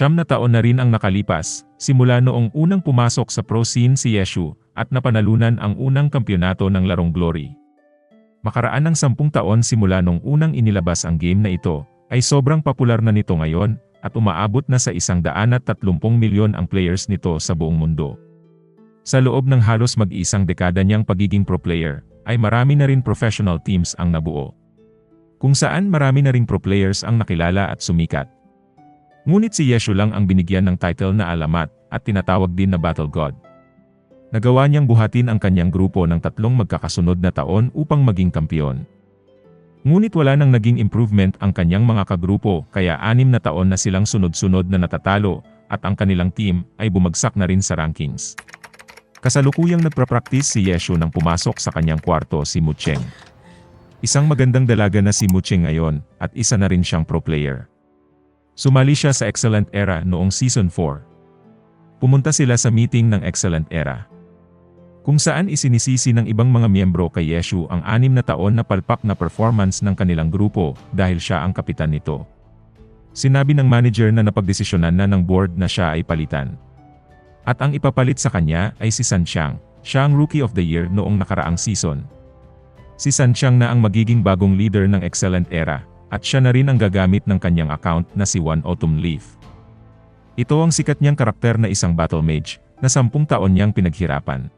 Siyam na taon na rin ang nakalipas, simula noong unang pumasok sa pro scene si Yeshu, at napanalunan ang unang kampyonato ng larong Glory. Makaraan ng sampung taon simula nung unang inilabas ang game na ito, ay sobrang popular na nito ngayon, at umaabot na sa isang daan at tatlumpong milyon ang players nito sa buong mundo. Sa loob ng halos mag-isang dekada niyang pagiging pro player, ay marami na rin professional teams ang nabuo. Kung saan marami na ring pro players ang nakilala at sumikat. Ngunit si Yeshu lang ang binigyan ng title na alamat at tinatawag din na Battle God. Nagawa niyang buhatin ang kanyang grupo ng tatlong magkakasunod na taon upang maging kampiyon. Ngunit wala nang naging improvement ang kanyang mga kagrupo kaya anim na taon na silang sunod-sunod na natatalo at ang kanilang team ay bumagsak na rin sa rankings. Kasalukuyang nagprapractice si Yeshu nang pumasok sa kanyang kwarto si Mucheng. Isang magandang dalaga na si Mucheng ngayon at isa na rin siyang pro player. Sumali siya sa Excellent Era noong Season 4. Pumunta sila sa meeting ng Excellent Era. Kung saan isinisisi ng ibang mga miyembro kay Yeshu ang anim na taon na palpak na performance ng kanilang grupo dahil siya ang kapitan nito. Sinabi ng manager na napagdesisyonan na ng board na siya ay palitan. At ang ipapalit sa kanya ay si Sanchiang, siya ang Rookie of the Year noong nakaraang season. Si Sanchiang na ang magiging bagong leader ng Excellent Era, at siya na rin ang gagamit ng kanyang account na si One Autumn Leaf. Ito ang sikat niyang karakter na isang battle mage, na sampung taon niyang pinaghirapan.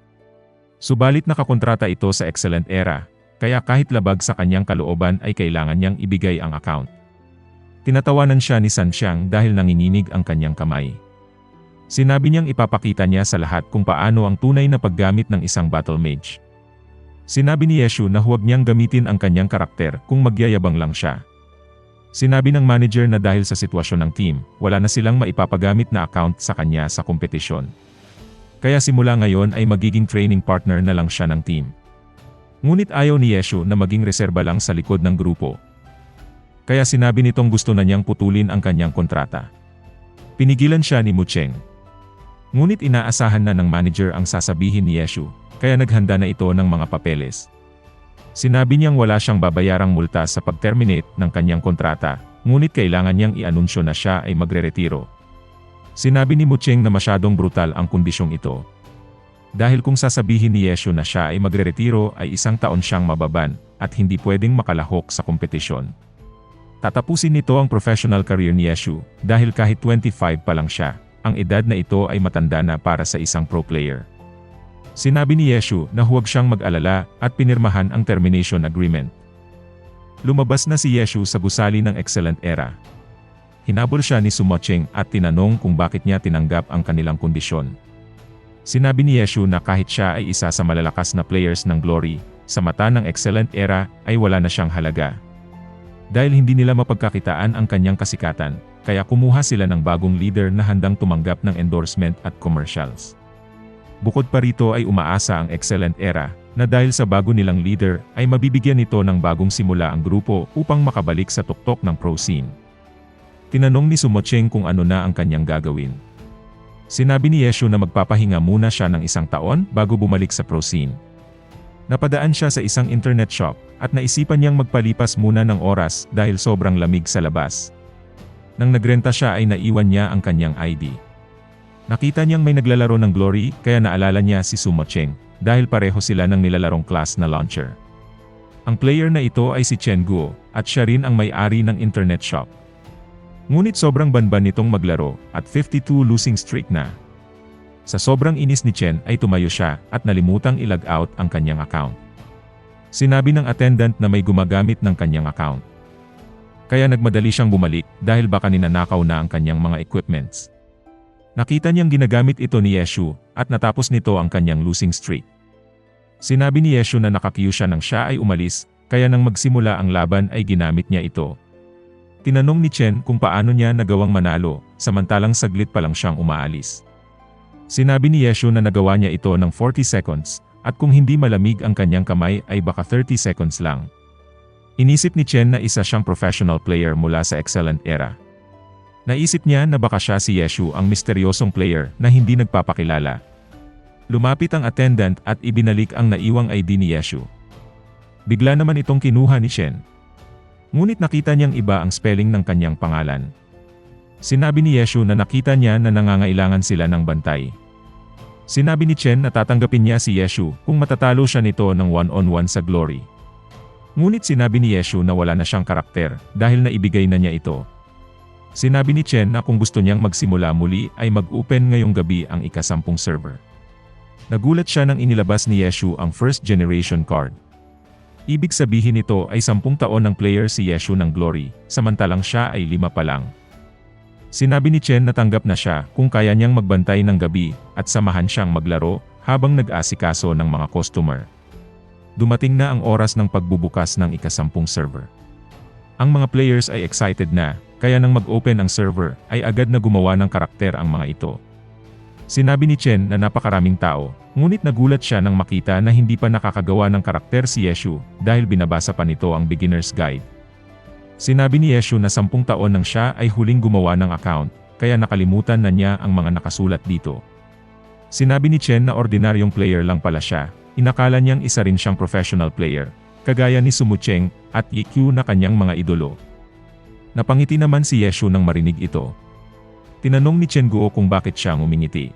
Subalit nakakontrata ito sa Excellent Era, kaya kahit labag sa kanyang kalooban ay kailangan niyang ibigay ang account. Tinatawanan siya ni Sanxiang dahil nanginginig ang kanyang kamay. Sinabi niyang ipapakita niya sa lahat kung paano ang tunay na paggamit ng isang battle mage. Sinabi ni Yeshu na huwag niyang gamitin ang kanyang karakter kung magyayabang lang siya. Sinabi ng manager na dahil sa sitwasyon ng team, wala na silang maipapagamit na account sa kanya sa kompetisyon. Kaya simula ngayon ay magiging training partner na lang siya ng team. Ngunit ayaw ni Yeshu na maging reserba lang sa likod ng grupo. Kaya sinabi nitong gusto na niyang putulin ang kanyang kontrata. Pinigilan siya ni Mucheng. Ngunit inaasahan na ng manager ang sasabihin ni Yeshu, kaya naghanda na ito ng mga papeles. Sinabi niyang wala siyang babayarang multa sa pag-terminate ng kanyang kontrata, ngunit kailangan niyang i-anunsyo na siya ay magre-retiro. Sinabi ni Mucheng na masyadong brutal ang kondisyong ito. Dahil kung sasabihin ni Yeshu na siya ay magre-retiro ay isang taon siyang mababan, at hindi pwedeng makalahok sa kompetisyon. Tatapusin nito ang professional career ni Yeshu, dahil kahit 25 pa lang siya, ang edad na ito ay matanda na para sa isang pro player. Sinabi ni Yeshu na huwag siyang mag-alala at pinirmahan ang termination agreement. Lumabas na si Yeshu sa gusali ng Excellent Era. Hinabol siya ni Sumocheng at tinanong kung bakit niya tinanggap ang kanilang kondisyon. Sinabi ni Yeshu na kahit siya ay isa sa malalakas na players ng Glory, sa mata ng Excellent Era ay wala na siyang halaga. Dahil hindi nila mapagkakitaan ang kanyang kasikatan, kaya kumuha sila ng bagong leader na handang tumanggap ng endorsement at commercials. Bukod pa rito ay umaasa ang Excellent Era, na dahil sa bago nilang leader ay mabibigyan nito ng bagong simula ang grupo upang makabalik sa tuktok ng pro scene. Tinanong ni Sumocheng kung ano na ang kanyang gagawin. Sinabi ni Yeshu na magpapahinga muna siya ng isang taon bago bumalik sa pro scene. Napadaan siya sa isang internet shop, at naisipan niyang magpalipas muna ng oras dahil sobrang lamig sa labas. Nang nagrenta siya ay naiwan niya ang kanyang ID. Nakita niyang may naglalaro ng Glory kaya naalala niya si Sumo Cheng dahil pareho sila ng nilalarong class na launcher. Ang player na ito ay si Chen Guo at siya rin ang may-ari ng internet shop. Ngunit sobrang banban nitong maglaro at 52 losing streak na. Sa sobrang inis ni Chen ay tumayo siya at nalimutang ilag out ang kanyang account. Sinabi ng attendant na may gumagamit ng kanyang account. Kaya nagmadali siyang bumalik dahil baka ninanakaw na ang kanyang mga equipments. Nakita niyang ginagamit ito ni Yeshu at natapos nito ang kanyang losing streak. Sinabi ni Yeshu na nakakiyo siya nang siya ay umalis, kaya nang magsimula ang laban ay ginamit niya ito. Tinanong ni Chen kung paano niya nagawang manalo, samantalang saglit pa lang siyang umaalis. Sinabi ni Yeshu na nagawa niya ito ng 40 seconds, at kung hindi malamig ang kanyang kamay ay baka 30 seconds lang. Inisip ni Chen na isa siyang professional player mula sa Excellent Era. Naisip niya na baka siya si Yeshu ang misteryosong player na hindi nagpapakilala. Lumapit ang attendant at ibinalik ang naiwang ID ni Yeshu. Bigla naman itong kinuha ni Shen. Ngunit nakita niyang iba ang spelling ng kanyang pangalan. Sinabi ni Yeshu na nakita niya na nangangailangan sila ng bantay. Sinabi ni Chen na tatanggapin niya si Yeshu kung matatalo siya nito ng one-on-one sa Glory. Ngunit sinabi ni Yeshu na wala na siyang karakter dahil naibigay na niya ito. Sinabi ni Chen na kung gusto niyang magsimula muli ay mag-open ngayong gabi ang ikasampung server. Nagulat siya nang inilabas ni Yeshu ang first generation card. Ibig sabihin nito ay sampung taon ng player si Yeshu ng Glory, samantalang siya ay lima pa lang. Sinabi ni Chen na tanggap na siya kung kaya niyang magbantay ng gabi at samahan siyang maglaro habang nag-asikaso ng mga customer. Dumating na ang oras ng pagbubukas ng ikasampung server. Ang mga players ay excited na, kaya nang mag-open ang server ay agad na gumawa ng karakter ang mga ito. Sinabi ni Chen na napakaraming tao, ngunit nagulat siya nang makita na hindi pa nakakagawa ng karakter si Yeshu dahil binabasa pa nito ang beginner's guide. Sinabi ni Yeshu na sampung taon nang siya ay huling gumawa ng account, kaya nakalimutan na niya ang mga nakasulat dito. Sinabi ni Chen na ordinaryong player lang pala siya, inakala niyang isa rin siyang professional player, kagaya ni Sumu Cheng at Yikyu na kanyang mga idolo. Napangiti naman si Yeshu nang marinig ito. Tinanong ni Chen Guo kung bakit siya ngumingiti.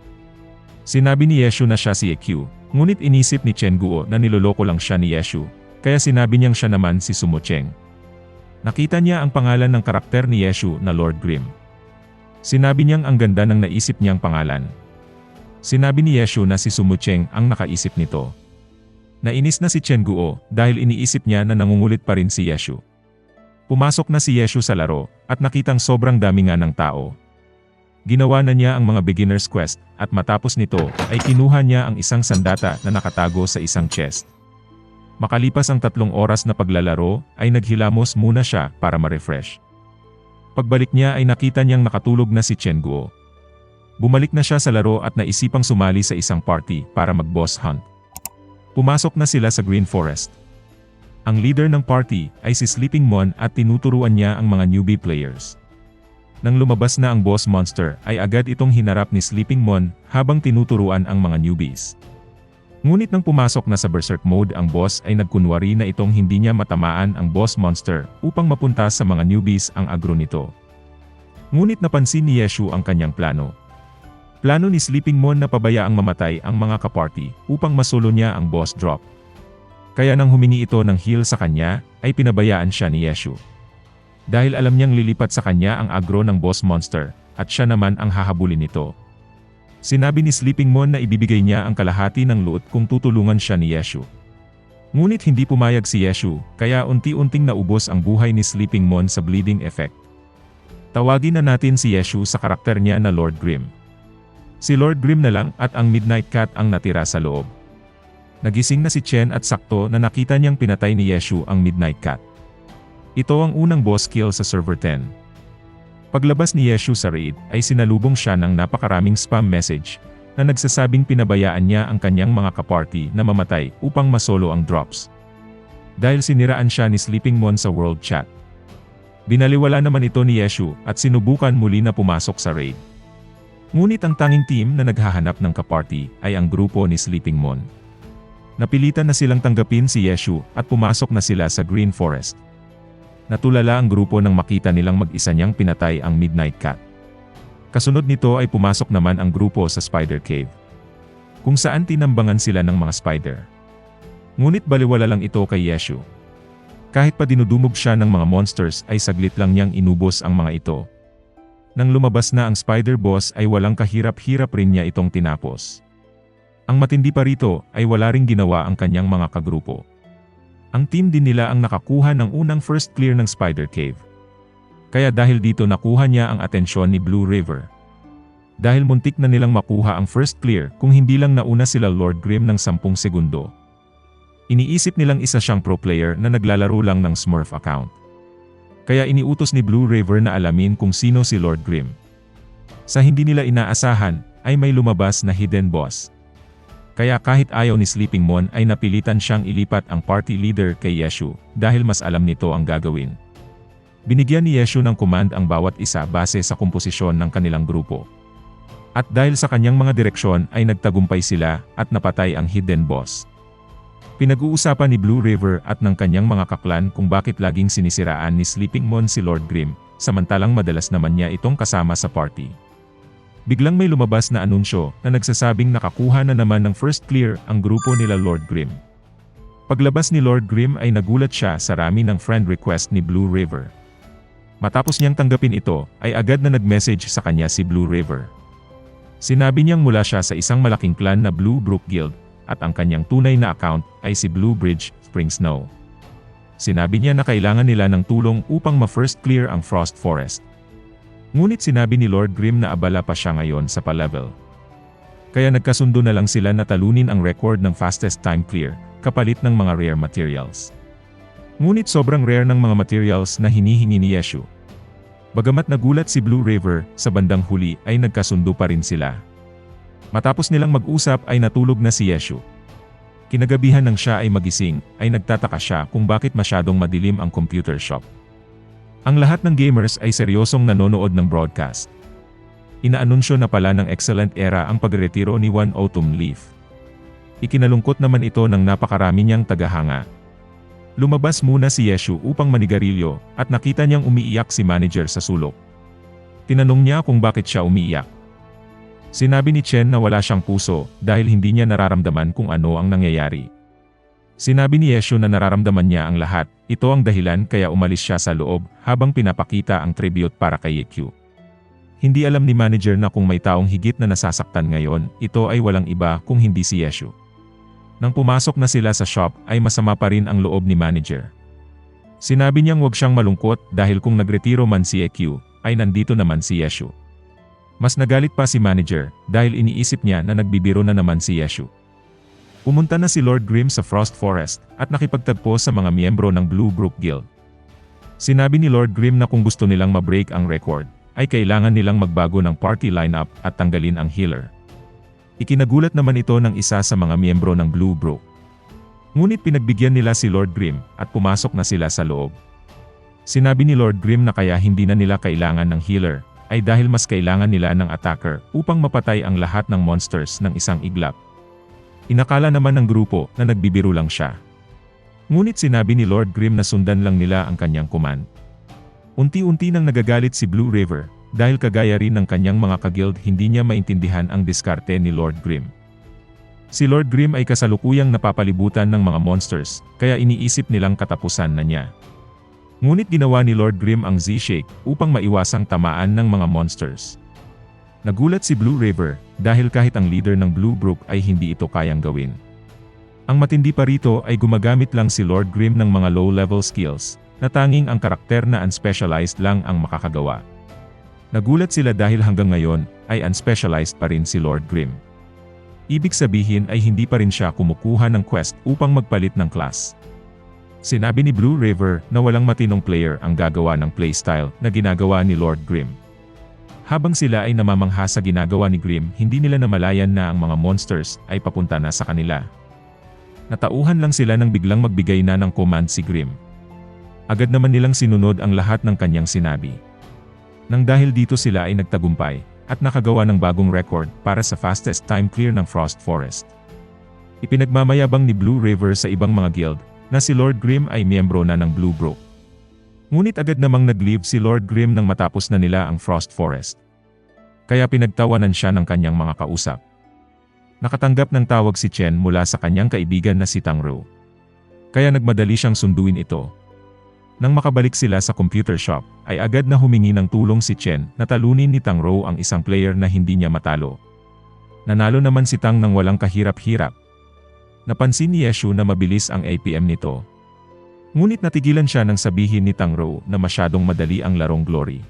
Sinabi ni Yeshu na siya si Yikyu, ngunit inisip ni Chen Guo na niloloko lang siya ni Yeshu, kaya sinabi niyang siya naman si Sumo Cheng. Nakita niya ang pangalan ng karakter ni Yeshu na Lord Grim. Sinabi niyang ang ganda ng naisip niyang pangalan. Sinabi ni Yeshu na si Sumo Cheng ang nakaisip nito. Nainis na si Chen Guo dahil iniisip niya na nangungulit pa rin si Yeshu. Pumasok na si Yeshu sa laro at nakitang sobrang dami nga ng tao. Ginawa na niya ang mga beginner's quest at matapos nito ay kinuha niya ang isang sandata na nakatago sa isang chest. Makalipas ang tatlong oras na paglalaro ay naghilamos muna siya para ma-refresh. Pagbalik niya ay nakita niyang nakatulog na si Chen Guo. Bumalik na siya sa laro at naisipang sumali sa isang party para mag-boss hunt. Pumasok na sila sa Green Forest. Ang leader ng party ay si Sleeping Mon at tinuturuan niya ang mga newbie players. Nang lumabas na ang boss monster ay agad itong hinarap ni Sleeping Mon habang tinuturuan ang mga newbies. Ngunit nang pumasok na sa berserk mode ang boss ay nagkunwari na itong hindi niya matamaan ang boss monster upang mapunta sa mga newbies ang agro nito. Ngunit napansin ni Yeshu ang kanyang plano. Plano ni Sleeping Mon na pabayaang mamatay ang mga kaparty upang masolo niya ang boss drop. Kaya nang humingi ito ng heal sa kanya, ay pinabayaan siya ni Yeshu. Dahil alam niyang lilipat sa kanya ang agro ng boss monster, at siya naman ang hahabulin nito. Sinabi ni Sleeping Mon na ibibigay niya ang kalahati ng loot kung tutulungan siya ni Yeshu. Ngunit hindi pumayag si Yeshu, kaya unti-unting naubos ang buhay ni Sleeping Mon sa bleeding effect. Tawagin na natin si Yeshu sa karakter niya na Lord Grim. Si Lord Grim na lang at ang Midnight Cat ang natira sa loob. Nagising na si Chen at sakto na nakita niyang pinatay ni Yeshu ang Midnight Cat. Ito ang unang boss kill sa server 10. Paglabas ni Yeshu sa raid ay sinalubong siya ng napakaraming spam message na nagsasabing pinabayaan niya ang kanyang mga kaparty na mamatay upang masolo ang drops. Dahil siniraan siya ni Sleeping Mon sa world chat. Binaliwala naman ito ni Yeshu at sinubukan muli na pumasok sa raid. Ngunit ang tanging team na naghahanap ng kaparty ay ang grupo ni Sleeping Mon. Napilitan na silang tanggapin si Yeshu at pumasok na sila sa Green Forest. Natulala ang grupo nang makita nilang mag-isa niyang pinatay ang Midnight Cat. Kasunod nito ay pumasok naman ang grupo sa Spider Cave. Kung saan tinambangan sila ng mga spider. Ngunit baliwala lang ito kay Yeshu. Kahit pa dinudumog siya ng mga monsters ay saglit lang niyang inubos ang mga ito. Nang lumabas na ang Spider Boss ay walang kahirap-hirap rin niya itong tinapos. Ang matindi pa rito ay wala ring ginawa ang kanyang mga kagrupo. Ang team din nila ang nakakuha ng unang first clear ng Spider Cave. Kaya dahil dito nakuha niya ang atensyon ni Blue River. Dahil muntik na nilang makuha ang first clear kung hindi lang nauna sila Lord Grim ng 10 segundo. Iniisip nilang isa siyang pro player na naglalaro lang ng Smurf account. Kaya iniutos ni Blue River na alamin kung sino si Lord Grim. Sa hindi nila inaasahan, ay may lumabas na hidden boss. Kaya kahit ayaw ni Sleeping Mon ay napilitan siyang ilipat ang party leader kay Yeshu dahil mas alam nito ang gagawin. Binigyan ni Yeshu ng command ang bawat isa base sa komposisyon ng kanilang grupo. At dahil sa kanyang mga direksyon ay nagtagumpay sila at napatay ang hidden boss. Pinag-uusapan ni Blue River at ng kanyang mga kaklan kung bakit laging sinisiraan ni Sleeping Mon si Lord Grim, samantalang madalas naman niya itong kasama sa party. Biglang may lumabas na anunsyo na nagsasabing nakakuha na naman ng first clear ang grupo nila Lord Grimm. Paglabas ni Lord Grimm ay nagulat siya sa rami ng friend request ni Blue River. Matapos niyang tanggapin ito, ay agad na nag-message sa kanya si Blue River. Sinabi niyang mula siya sa isang malaking clan na Blue Brook Guild, at ang kanyang tunay na account ay si Blue Bridge Spring Snow. Sinabi niya na kailangan nila ng tulong upang ma-first clear ang Frost Forest. Ngunit sinabi ni Lord Grimm na abala pa siya ngayon sa pa-level. Kaya nagkasundo na lang sila na talunin ang record ng fastest time clear, kapalit ng mga rare materials. Ngunit sobrang rare ng mga materials na hinihingi ni Yeshu. Bagamat nagulat si Blue River, sa bandang huli ay nagkasundo pa rin sila. Matapos nilang mag-usap ay natulog na si Yeshu. Kinagabihan ng siya ay magising, ay nagtataka siya kung bakit masyadong madilim ang computer shop. Ang lahat ng gamers ay seryosong nanonood ng broadcast. Inaanunsyo na pala ng excellent era ang pagretiro ni One Autumn Leaf. Ikinalungkot naman ito ng napakarami niyang tagahanga. Lumabas muna si Yeshu upang manigarilyo at nakita niyang umiiyak si manager sa sulok. Tinanong niya kung bakit siya umiiyak. Sinabi ni Chen na wala siyang puso dahil hindi niya nararamdaman kung ano ang nangyayari. Sinabi ni Yeshu na nararamdaman niya ang lahat, ito ang dahilan kaya umalis siya sa loob habang pinapakita ang tribute para kay Yekyu. Hindi alam ni manager na kung may taong higit na nasasaktan ngayon, ito ay walang iba kung hindi si Yeshu. Nang pumasok na sila sa shop ay masama pa rin ang loob ni manager. Sinabi niyang huwag siyang malungkot dahil kung nagretiro man si EQ, ay nandito naman si Yeshu. Mas nagalit pa si manager dahil iniisip niya na nagbibiro na naman si Yeshu. Pumunta na si Lord Grimm sa Frost Forest at nakipagtagpo sa mga miyembro ng Blue Brook Guild. Sinabi ni Lord Grimm na kung gusto nilang ma-break ang record, ay kailangan nilang magbago ng party lineup at tanggalin ang healer. Ikinagulat naman ito ng isa sa mga miyembro ng Blue Brook. Ngunit pinagbigyan nila si Lord Grimm at pumasok na sila sa loob. Sinabi ni Lord Grimm na kaya hindi na nila kailangan ng healer, ay dahil mas kailangan nila ng attacker upang mapatay ang lahat ng monsters ng isang iglap. Inakala naman ng grupo na nagbibiro lang siya. Ngunit sinabi ni Lord Grimm na sundan lang nila ang kanyang command. Unti-unti nang nagagalit si Blue River, dahil kagaya rin ng kanyang mga kagild hindi niya maintindihan ang diskarte ni Lord Grimm. Si Lord Grimm ay kasalukuyang napapalibutan ng mga monsters, kaya iniisip nilang katapusan na niya. Ngunit ginawa ni Lord Grimm ang Z-Shake upang maiwasang tamaan ng mga monsters. Nagulat si Blue River, dahil kahit ang leader ng Blue Brook ay hindi ito kayang gawin. Ang matindi pa rito ay gumagamit lang si Lord Grimm ng mga low-level skills, na tanging ang karakter na unspecialized lang ang makakagawa. Nagulat sila dahil hanggang ngayon, ay unspecialized pa rin si Lord Grimm. Ibig sabihin ay hindi pa rin siya kumukuha ng quest upang magpalit ng class. Sinabi ni Blue River na walang matinong player ang gagawa ng playstyle na ginagawa ni Lord Grimm. Habang sila ay namamangha sa ginagawa ni Grimm, hindi nila namalayan na ang mga monsters ay papunta na sa kanila. Natauhan lang sila nang biglang magbigay na ng command si Grimm. Agad naman nilang sinunod ang lahat ng kanyang sinabi. Nang dahil dito sila ay nagtagumpay, at nakagawa ng bagong record para sa fastest time clear ng Frost Forest. Ipinagmamayabang ni Blue River sa ibang mga guild, na si Lord Grimm ay miyembro na ng Blue Brook. Ngunit agad namang nag-leave si Lord Grimm nang matapos na nila ang Frost Forest. Kaya pinagtawanan siya ng kanyang mga kausap. Nakatanggap ng tawag si Chen mula sa kanyang kaibigan na si Tang Ro. Kaya nagmadali siyang sunduin ito, nang makabalik sila sa computer shop, ay agad na humingi ng tulong si Chen na talunin ni Tang Rou ang isang player na hindi niya matalo. Nanalo naman si Tang nang walang kahirap-hirap. Napansin ni Yeshu na mabilis ang APM nito. Ngunit natigilan siya nang sabihin ni Tang Rou na masyadong madali ang larong Glory.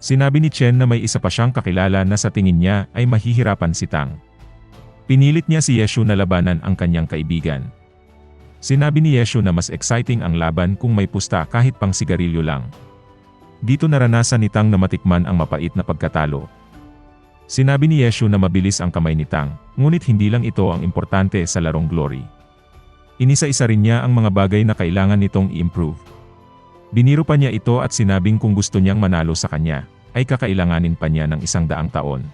Sinabi ni Chen na may isa pa siyang kakilala na sa tingin niya ay mahihirapan si Tang. Pinilit niya si Yeshu na labanan ang kanyang kaibigan. Sinabi ni Yeshu na mas exciting ang laban kung may pusta kahit pang sigarilyo lang. Dito naranasan ni Tang na matikman ang mapait na pagkatalo. Sinabi ni Yeshu na mabilis ang kamay ni Tang, ngunit hindi lang ito ang importante sa larong glory. Inisa-isa rin niya ang mga bagay na kailangan nitong i-improve. Biniro pa niya ito at sinabing kung gusto niyang manalo sa kanya, ay kakailanganin pa niya ng isang daang taon.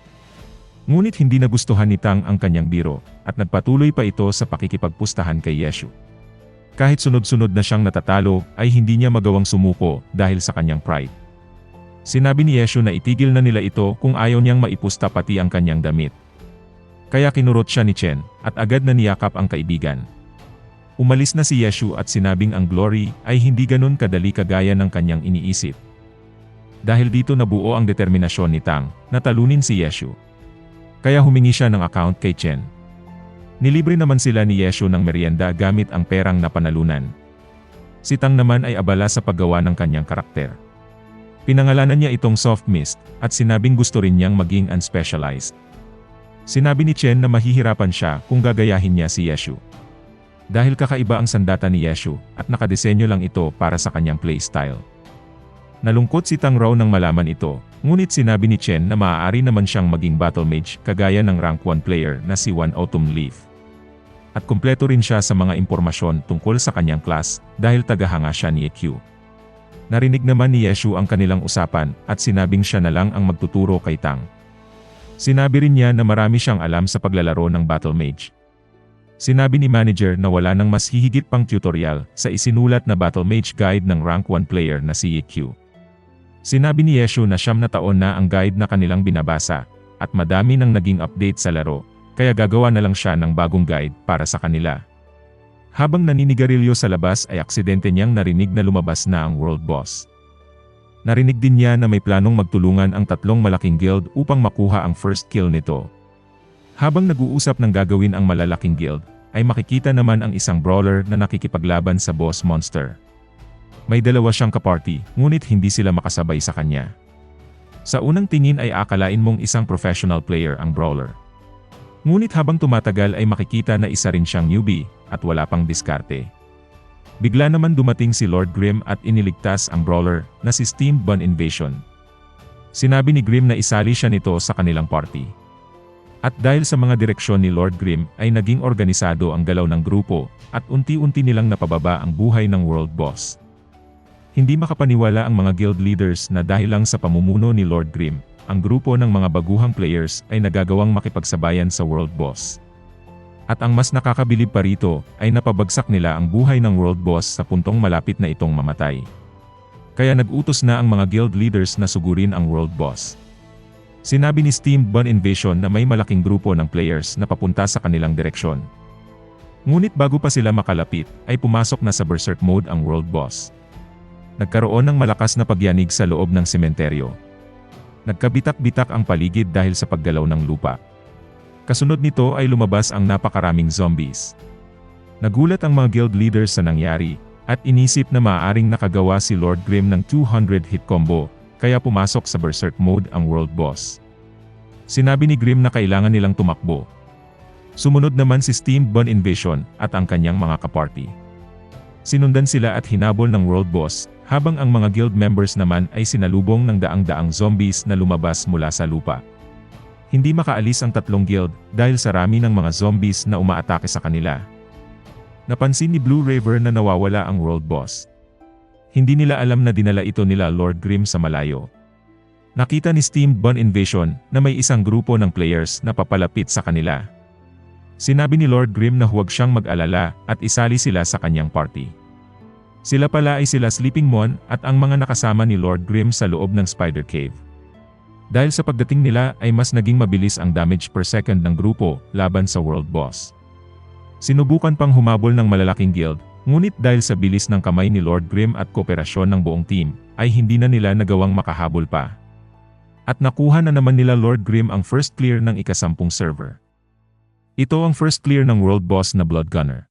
Ngunit hindi nagustuhan ni Tang ang kanyang biro, at nagpatuloy pa ito sa pakikipagpustahan kay Yeshu. Kahit sunod-sunod na siyang natatalo, ay hindi niya magawang sumuko dahil sa kanyang pride. Sinabi ni Yeshu na itigil na nila ito kung ayaw niyang maipusta pati ang kanyang damit. Kaya kinurot siya ni Chen, at agad na niyakap ang kaibigan. Umalis na si Yeshu at sinabing ang glory ay hindi ganun kadali kagaya ng kanyang iniisip. Dahil dito nabuo ang determinasyon ni Tang na talunin si Yeshu. Kaya humingi siya ng account kay Chen. Nilibre naman sila ni Yeshu ng merienda gamit ang perang napanalunan. Si Tang naman ay abala sa paggawa ng kanyang karakter. Pinangalanan niya itong soft mist, at sinabing gusto rin niyang maging unspecialized. Sinabi ni Chen na mahihirapan siya kung gagayahin niya si Yeshu. Dahil kakaiba ang sandata ni Yeshu, at nakadesenyo lang ito para sa kanyang playstyle. Nalungkot si Tang Rao nang malaman ito, ngunit sinabi ni Chen na maaari naman siyang maging battle mage kagaya ng rank 1 player na si One Autumn Leaf. At kumpleto rin siya sa mga impormasyon tungkol sa kanyang class dahil tagahanga siya ni EQ. Narinig naman ni Yeshu ang kanilang usapan at sinabing siya na lang ang magtuturo kay Tang. Sinabi rin niya na marami siyang alam sa paglalaro ng Battle Mage. Sinabi ni manager na wala nang mas hihigit pang tutorial sa isinulat na Battle Mage guide ng rank 1 player na si EQ. Sinabi ni Yeshu na siyam na taon na ang guide na kanilang binabasa, at madami nang naging update sa laro, kaya gagawa na lang siya ng bagong guide para sa kanila. Habang naninigarilyo sa labas ay aksidente niyang narinig na lumabas na ang world boss. Narinig din niya na may planong magtulungan ang tatlong malaking guild upang makuha ang first kill nito. Habang nag-uusap ng gagawin ang malalaking guild, ay makikita naman ang isang brawler na nakikipaglaban sa boss monster. May dalawa siyang kaparty, ngunit hindi sila makasabay sa kanya. Sa unang tingin ay akalain mong isang professional player ang brawler. Ngunit habang tumatagal ay makikita na isa rin siyang newbie, at wala pang diskarte. Bigla naman dumating si Lord Grim at iniligtas ang brawler na si Steam Bun Invasion. Sinabi ni Grim na isali siya nito sa kanilang party. At dahil sa mga direksyon ni Lord Grim ay naging organisado ang galaw ng grupo at unti-unti nilang napababa ang buhay ng world boss. Hindi makapaniwala ang mga guild leaders na dahil lang sa pamumuno ni Lord Grim ang grupo ng mga baguhang players ay nagagawang makipagsabayan sa World Boss. At ang mas nakakabilib pa rito, ay napabagsak nila ang buhay ng World Boss sa puntong malapit na itong mamatay. Kaya nag-utos na ang mga guild leaders na sugurin ang World Boss. Sinabi ni Steam Bun Invasion na may malaking grupo ng players na papunta sa kanilang direksyon. Ngunit bago pa sila makalapit, ay pumasok na sa Berserk mode ang World Boss. Nagkaroon ng malakas na pagyanig sa loob ng sementeryo. Nagkabitak-bitak ang paligid dahil sa paggalaw ng lupa. Kasunod nito ay lumabas ang napakaraming zombies. Nagulat ang mga guild leaders sa nangyari, at inisip na maaaring nakagawa si Lord Grim ng 200 hit combo, kaya pumasok sa Berserk mode ang world boss. Sinabi ni Grim na kailangan nilang tumakbo. Sumunod naman si Steam Bun Invasion at ang kanyang mga kaparty. Sinundan sila at hinabol ng world boss, habang ang mga guild members naman ay sinalubong ng daang-daang zombies na lumabas mula sa lupa. Hindi makaalis ang tatlong guild dahil sa rami ng mga zombies na umaatake sa kanila. Napansin ni Blue Raver na nawawala ang world boss. Hindi nila alam na dinala ito nila Lord Grim sa malayo. Nakita ni Steam Bun Invasion na may isang grupo ng players na papalapit sa kanila. Sinabi ni Lord Grim na huwag siyang mag-alala at isali sila sa kanyang party. Sila pala ay sila Sleeping Mon at ang mga nakasama ni Lord Grim sa loob ng Spider Cave. Dahil sa pagdating nila ay mas naging mabilis ang damage per second ng grupo laban sa World Boss. Sinubukan pang humabol ng malalaking guild, ngunit dahil sa bilis ng kamay ni Lord Grim at kooperasyon ng buong team, ay hindi na nila nagawang makahabol pa. At nakuha na naman nila Lord Grim ang first clear ng ikasampung server. Ito ang first clear ng World Boss na Blood Gunner.